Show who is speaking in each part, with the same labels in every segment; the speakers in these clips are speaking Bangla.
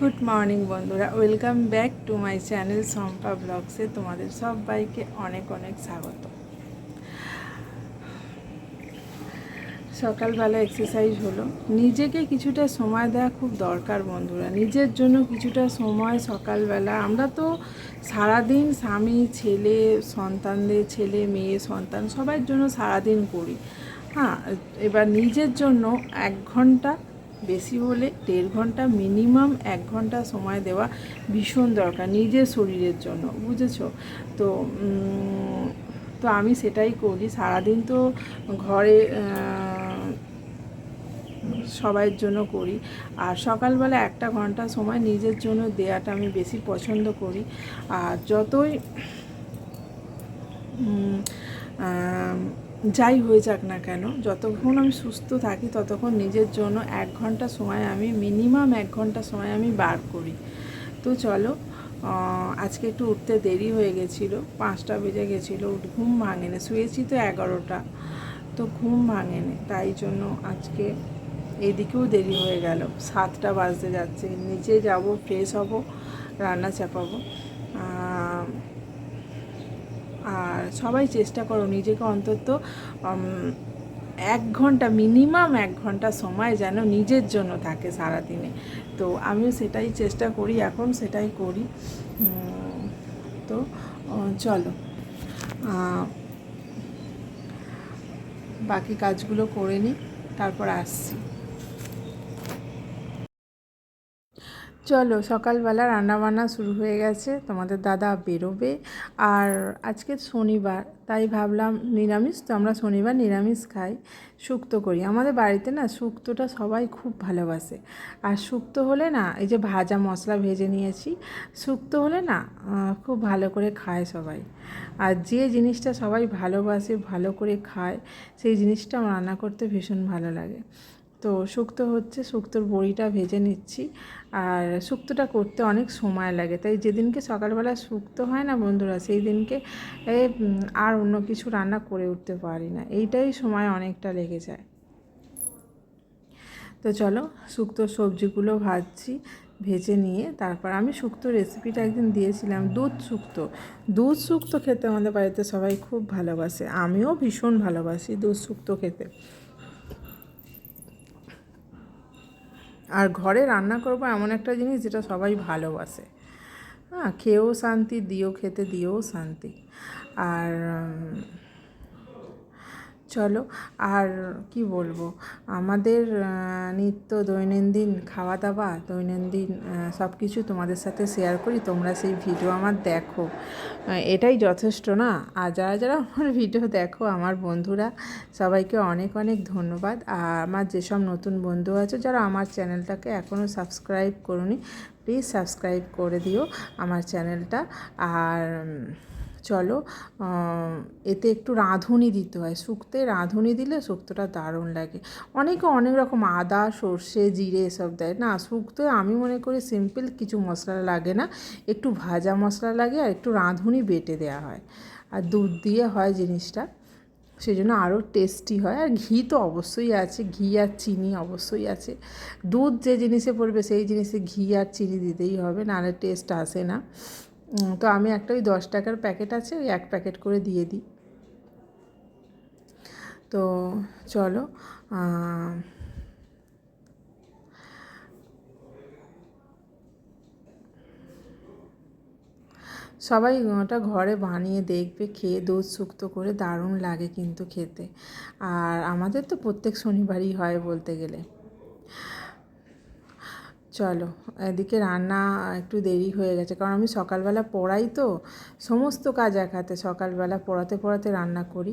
Speaker 1: গুড মর্নিং বন্ধুরা। Welcome back to my channel Sampa ব্লগসে তোমাদের সবাইকে অনেক অনেক স্বাগত। সকালবেলা এক্সারসাইজ হলো। নিজেকে কিছুটা সময় দেওয়া খুব দরকার, বন্ধুরা। নিজের জন্য কিছুটা সময় সকালবেলা। আমরা তো সারাদিন স্বামী, ছেলে, সন্তানদের ছেলে, মেয়ে, সন্তান সবার জন্য সারাদিন করি। হ্যাঁ এবার নিজের জন্য এক ঘণ্টা বেশি হলে দেড় ঘণ্টা মিনিমাম এক ঘণ্টা সময় দেওয়া ভীষণ দরকার নিজের শরীরের জন্য, বুঝেছ? তো তো আমি সেটাই করি। সারাদিন তো ঘরে সবাইয়ের জন্য করি। আর সকালবেলা একটা ঘণ্টা সময় নিজের জন্য দেওয়াটা আমি বেশি পছন্দ করি। আর যতই যাই হয়ে যাক না কেন, যতক্ষণ আমি সুস্থ থাকি ততক্ষণ নিজের জন্য এক ঘণ্টা সময় আমি মিনিমাম এক ঘণ্টা সময় আমি বার করি। তো চলো আজকে একটু উঠতে দেরি হয়ে গেছিল, পাঁচটা বেজে গেছিল ঘুম ভাঙেনি, শুয়েছি তো এগারোটা, তো ঘুম ভাঙেনি, তাই জন্য আজকে এদিকেও দেরি হয়ে গেল। সাতটা বাজতে যাচ্ছে, নিচে যাব ফ্রেশ হব, রান্না চাপাবো। আর সবাই চেষ্টা করো নিজেকে অন্তত এক ঘণ্টা, মিনিমাম এক ঘণ্টা সময় যেন নিজের জন্য থাকে সারাদিনে। তো আমিও সেটাই চেষ্টা করি, এখন সেটাই করি। তো চলো। বাকি কাজগুলো করে নিই, তারপর আসছি। চলো, সকালবেলা রান্নাবান্না শুরু হয়ে গেছে, তোমাদের দাদা বেরোবে। আর আজকে শনিবার, তাই ভাবলাম নিরামিষ, তো আমরা শনিবার নিরামিষ খাই, শুক্তো করি। আমাদের বাড়িতে না শুক্তোটা সবাই খুব ভালোবাসে। আর শুক্তো হলে না, এই যে ভাজা মশলা ভেজে নিয়েছি, শুক্তো হলে না খুব ভালো করে খায় সবাই। আর যে জিনিসটা সবাই ভালোবাসে, ভালো করে খায়, সেই জিনিসটা আমার রান্না করতে ভীষণ ভালো লাগে। তো শুক্তো হচ্ছে, শুক্তোর বড়িটা ভেজে নিচ্ছি। আর শুক্তোটা করতে অনেক সময় লাগে। তাই যেদিনকে সকালবেলা শুক্তো হয় না বন্ধুরা সেই দিনকে আর অন্য কিছু রান্না করে উঠতে পারি না। এইটাই সময় অনেকটা লেগে যায়। তো চলো শুক্তো সবজিগুলো ভাজছি, ভেজে নিয়ে তারপর আমি শুক্তো রেসিপিটা একদিন দিয়েছিলাম, দুধ শুক্তো। দুধ শুক্তো খেতে আমাদের বাড়িতে সবাই খুব ভালোবাসে। আমিও ভীষণ ভালোবাসি দুধ শুক্তো খেতে। আর ঘরে রান্না করব এমন একটা জিনিস যেটা সবাই ভালোবাসে। হ্যাঁ খেয়েও শান্তি, দিয়েও খেতে দিয়েও শান্তি। আর চলো, আর কি বলব? আমাদের নিত্য দৈনন্দিন খাওয়া দাওয়া দৈনন্দিন সব কিছু তোমাদের সাথে শেয়ার করি, তোমরা সেই ভিডিও আমার দেখো। এটাই যথেষ্ট না? আর যারা যারা আমার ভিডিও দেখো, আমার বন্ধুরা, সবাইকে অনেক অনেক ধন্যবাদ। আর আমার যেসব নতুন বন্ধু আছে, যারা আমার চ্যানেলটাকে এখনও সাবস্ক্রাইব করুনি প্লিজ সাবস্ক্রাইব করে দিও আমার চ্যানেলটা আর চলো এতে একটু রাঁধুনি দিতে হয়। শুক্তে রাঁধুনি দিলে শুক্তোটা দারুণ লাগে। অনেকে অনেক রকম আদা, সর্ষে, জিরে এসব দেয়। না শুক্তো আমি মনে করি সিম্পল কিছু মশলা লাগে না। একটু ভাজা মশলা লাগে আর একটু রাঁধুনি বেটে দেওয়া হয়। আর দুধ দিয়ে হয় জিনিসটা। সেই জন্য আরও টেস্টি হয়। আর ঘি তো অবশ্যই আছে। ঘি আর চিনি অবশ্যই আছে। দুধ যে জিনিসে পড়বে সেই জিনিসে ঘি আর চিনি দিতেই হবে। নাহলে টেস্ট আসে না। তো আমি একটা ওই দশ টাকার প্যাকেট আছে, ওই এক প্যাকেট করে দিয়ে দিই। তো চলো সবাই ওটা ঘরে বানিয়ে দেখবে, খেয়ে দুধ শুক্তো করে দারুণ লাগে কিন্তু খেতে। আর আমাদের তো প্রত্যেক শনিবারই হয় বলতে গেলে। চলো, এদিকে রান্না একটু দেরি হয়ে গেছে, কারণ আমি সকালবেলা পড়াই তো, সমস্ত কাজ এক হাতে, সকালবেলা পড়াতে পড়াতে রান্না করি।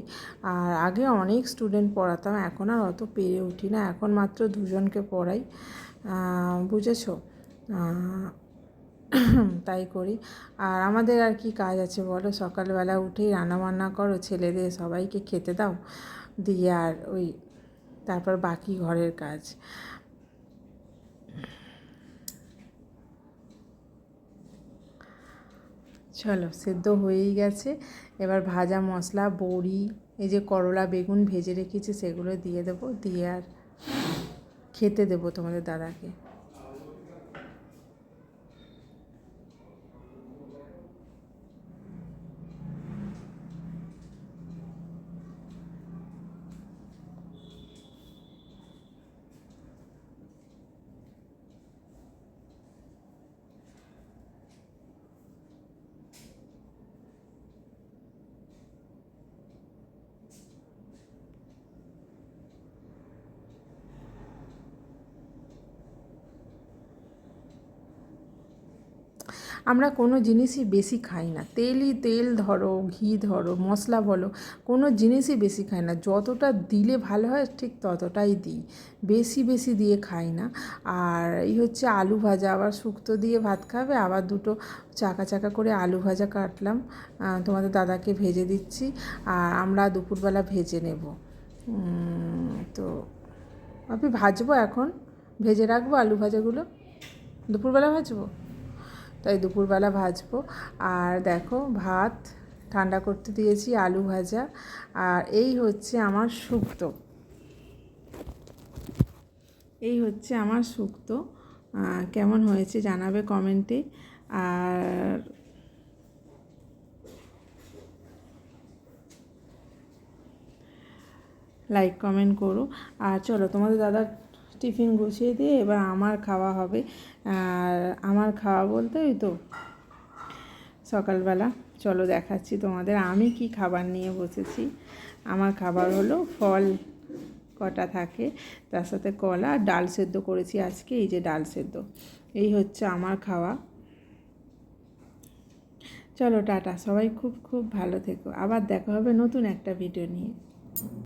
Speaker 1: আর আগে অনেক স্টুডেন্ট পড়াতাম, এখন আর অত পেরে উঠি না, এখন মাত্র দুজনকে পড়াই বুঝেছ? তাই করি। আর আমাদের আর কি কাজ আছে বলো? সকালবেলা উঠেই রান্না বান্না করো, ছেলেদের সবাইকে খেতে দাও, দিয়ে আর ওই, তারপর বাকি ঘরের কাজ। চলো, সেদ্ধ হয়েই গেছে। এবার ভাজা মশলা, বড়ি, এই যে করলা, বেগুন ভেজে রেখেছি, সেগুলো দিয়ে দেবো। দিয়ে আর খেতে দেবো তোমাদের দাদাকে। আমরা কোনো জিনিসই বেশি খাই না। তেলই তেল ধরো, ঘি ধরো, মশলা বলো, কোনো জিনিসই বেশি খাই না। যতটা দিলে ভালো হয় ঠিক ততটাই দিই। বেশি বেশি দিয়ে খাই না। আর এই হচ্ছে আলু ভাজা, আবার শুক্তো দিয়ে ভাত খাবে, আবার দুটো চাকা চাকা করে আলু ভাজা কাটলাম। তোমাদের দাদাকে ভেজে দিচ্ছি। আর আমরা দুপুরবেলা ভেজে নেব। তো আমি ভাজবো এখন। ভেজে রাখব আলু ভাজাগুলো? দুপুরবেলা ভাজবো? তাই দুপুরবেলা ভাজবো। আর দেখো, ভাত ঠান্ডা করতে দিয়েছি, আলু ভাজা। আর এই হচ্ছে আমার শুক্তো। এই হচ্ছে আমার শুক্তো। কেমন হয়েছে জানাবে কমেন্টে আর লাইক কমেন্ট করো। আর চলো, তোমাদের দাদার টিফিন গুছিয়ে দিয়ে এবার আমার খাওয়া হবে। আর আমার খাওয়া বলতে ওই তো সকালবেলা, চলো দেখাচ্ছি তোমাদের। আমি কি খাবার নিয়ে বসেছি? আমার খাবার হলো ফল কটা থাকে, তার সাথে কলা আর ডাল সেদ্ধ করেছি আজকে, এই যে ডাল সেদ্ধ। এই হচ্ছে আমার খাওয়া। চলো টাটা, সবাই খুব খুব ভালো থেকো। আবার দেখা হবে নতুন একটা ভিডিও নিয়ে।